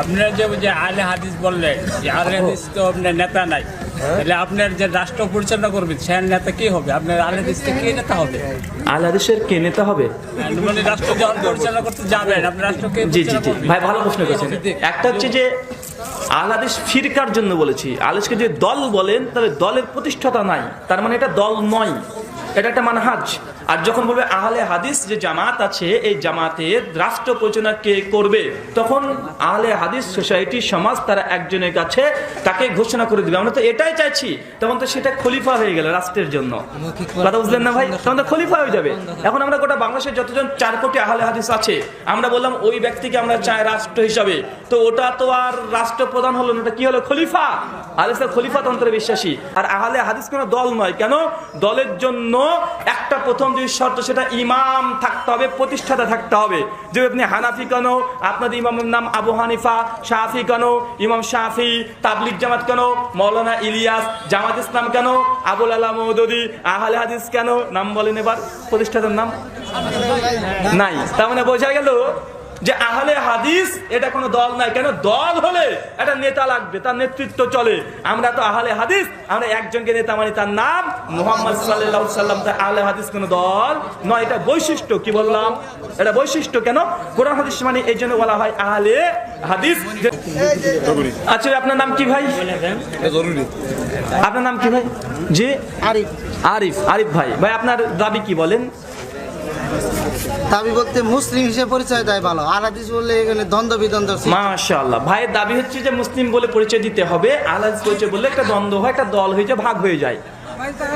আপনার যে যে আলে হাদিস বললেন যে আলে হাদিস তো আপনার নেতা নাই। তাহলে আপনার যে রাষ্ট্র পরিচালনা করবেন সে নেতা কি হবে? আপনার আলে হাদিস কে নেতা হবে? আল হাদিসের কে নেতা হবে? মানে রাষ্ট্র যখন পরিচালনা করতে যাবেন আপনি রাষ্ট্রকে জি জি জি। ভাই ভালো প্রশ্ন করেছেন। একটা হচ্ছে যে আল হাদিস ফিরকার জন্য বলেছি। আলিসকে যে দল বলেন তাহলে দলের প্রতিষ্ঠাতা নাই। তার মানে এটা দল নয়। এটা একটা মানহাজ। আর যখন বলবে আহলে হাদিস যে জামাত আছে, এই জামাতের রাষ্ট্র পরিচালনা কে করবে? তখন আহলে হাদিস সোসাইটি, সমাজ তারা একজনের কাছে তাকে ঘোষণা করে দিবে। আমরা তো এটাই চাইছি। তখন তো সেটা খলিফা হয়ে গেল রাষ্ট্রের জন্য। কথা বুঝলেন না ভাই? তখন তো খলিফা হয়ে যাবে। এখন আমরা গোটা বাংলাদেশের যতজন চার কোটি আহলে হাদিস আছে, আমরা বললাম ওই ব্যক্তিকে আমরা চাই রাষ্ট্র হিসাবে। তো ওটা তো আর রাষ্ট্র প্রধান হলো না, ওটা কি হলো? খলিফা। আলিস খলিফা তন্ত্রে বিশ্বাসী। আর আহলে হাদিস কোনো দল নয়। কেন? দলের জন্য একটা প্রথম যে শর্ত সেটা ইমাম থাকতে হবে, প্রতিষ্ঠাতা থাকতে হবে। যে আপনি হানাফি কেন, আপনাদের ইমামের নাম আবু হানিফা শাহি কেন, ইমাম শাহি তাবলিক জামাত কেন, মৌলানা ইলিয়াস, জামাত ইসলাম কেন, আবুল আলা মৌদুদি, আহলে হাদিস কেন, নাম বলেন এবার, প্রতিষ্ঠাতার নাম? নাই। তার মানে বোঝা গেল যে আহলে হাদিস এটা কোনো দল নাই কেন? দল হলে একটা নেতা লাগবে তার নেতৃত্ব চলে। আমরা তো আহলে হাদিস আমরা একজনকে নেতা মানি তার নাম মোহাম্মদ সাল্লাহ সাল্লাম তার আহলে হাদিস কোনো দল নয় এটা বৈশিষ্ট্য কি বললাম? এটা বৈশিষ্ট্য কেন? কোরআন হাদিস মানে এই জন্য বলা হয় আহলে হাদিস। আচ্ছা আপনার নাম কি ভাই? আপনার নাম কি ভাই? জি? আরিফ। আরিফ আরিফ ভাই। ভাই আপনার দাবি কি বলেন? দাবি বলতে মুসলিম হিসেবে পরিচয় দেয় ভালো। আর হাদিস বললে এখানে দ্বন্দ্ব বিদ্বন্দ্ব। মাশাআল্লাহ। ভাইয়ের দাবি হচ্ছে যে মুসলিম বলে পরিচয় দিতে হবে আলাদ পরিচয় বললে একটা দ্বন্দ্ব হয় একটা দল হয়ে যায় ভাগ হয়ে যায়।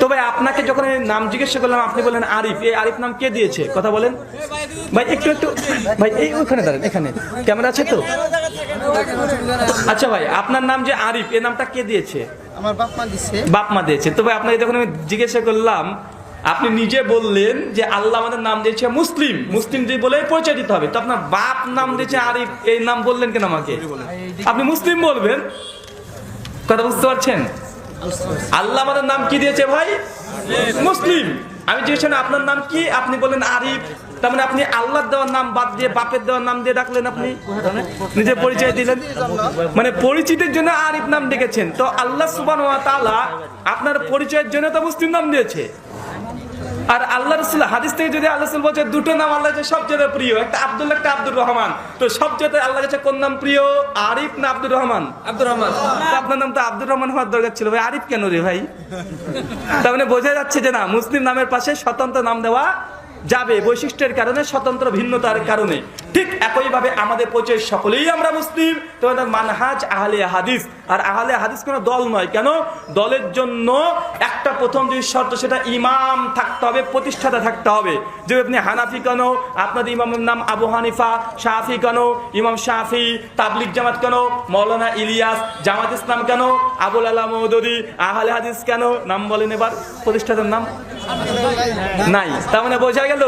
তো ভাই আপনাকে যখন নাম জিজ্ঞাসা করলাম আপনি বললেন আরিফ। এই আরিফ নাম কে দিয়েছে? কথা বলেন। ভাই একটু একটু ভাই এই ওখানে দাঁড়ান এখানে। ক্যামেরা আছে তো? আচ্ছা ভাই আপনার নাম যে আরিফ এই নামটা কে দিয়েছে? আমার বাপ মা দিচ্ছে বাপ মা দিয়েছে। তো ভাই আপনাকে যখন আমি জিজ্ঞাসা করলাম আপনি নিজে বললেন যে আল্লাহ আমাদের নাম দিয়েছে মুসলিম। মুসলিম যে বলে পরিচয় দিতে হবে। তো আপনার বাপ নাম দিয়েছে আরিফ, এই নাম বললেন কেন আমাকে? আপনি মুসলিম বলবেন? কথা বুঝতে পারছেন? আল্লাহ আমাদের নাম কি দিয়েছে ভাই? মুসলিম। আমি জিজ্ঞেস আপনার নাম কি? আপনি বললেন আরিফ। তার মানে আপনি আল্লাহর দেওয়ার নাম বাদ দিয়ে বাপের দেওয়ার নাম দিয়ে ডাকলেন আপনি? নিজে পরিচয় দিলেন? মানে পরিচিতির জন্য আরিফ নাম ডেকেছেন। তো আল্লাহ সুবান আপনার পরিচয়ের জন্য তো মুসলিম নাম দিয়েছে। আর আল্লাহ রসুল হাদিস থেকে যদি আল্লাহ রসুল বলছে দুটো নাম আল্লাহ কাছে সবচেয়ে প্রিয় একটা আব্দুল্লাহ একটা আব্দুর রহমান। তো সবচেয়ে আল্লাহ কাছে কোন নাম প্রিয়? আরিফ না আব্দুর রহমান? আব্দুর রহমান। আপনার নাম তো আব্দুর রহমান হওয়ার দরকার ছিল। ভাই আরিফ কেন রে ভাই? তার মানে বোঝা যাচ্ছে যে না মুসলিম নামের পাশে স্বতন্ত্র নাম দেওয়া যাবে বৈশিষ্ট্যের কারণে স্বতন্ত্র ভিন্নতার কারণে। ঠিক একইভাবে আমাদের পরিচয় সকলেই আমরা মুসলিম। তোমাদের মানহাজ আহলে হাদিস। আর আহলে হাদিস কোনো দল নয়। কেন? দলের জন্য একটা প্রথম যে শর্ত সেটা ইমাম থাকতে হবে, প্রতিষ্ঠাতা থাকতে হবে। যে আপনি হানাফি কেন? আপনাদের ইমামের নাম আবু হানিফা, শাফি কেন? ইমাম শাফি তাবলিক জামাত কেন? মৌলানা ইলিয়াস, জামাত ইসলাম কেন? আবুল আলা মৌদুদি, আহলে হাদিস কেন? নাম বলেন এবার। প্রতিষ্ঠাতার নাম? নাই। তার মানে বোঝা গেল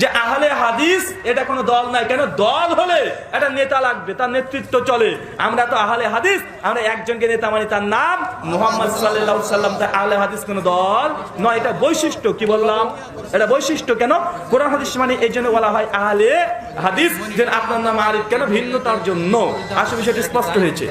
যে আহলে হাদিস, এটা কোনো দল নাই কেন? দল হলে একটা নেতা লাগবে, তার নেতৃত্ব চলে। আমরা তো আহলে হাদিস, আমরা একজনকে নেতা মানি, তার নাম মোহাম্মদ সাল্লাম তার আহলে হাদিস কোনো দল নয়, এটা বৈশিষ্ট্য, কি বললাম? এটা বৈশিষ্ট্য কেন? কোরআন হাদিস মানে এই জন্য বলা হয় আহলে হাদিস, যে আপনার নাম আরিফ, কেন? ভিন্নতার জন্য। আসলে বিষয়টি স্পষ্ট হয়েছে।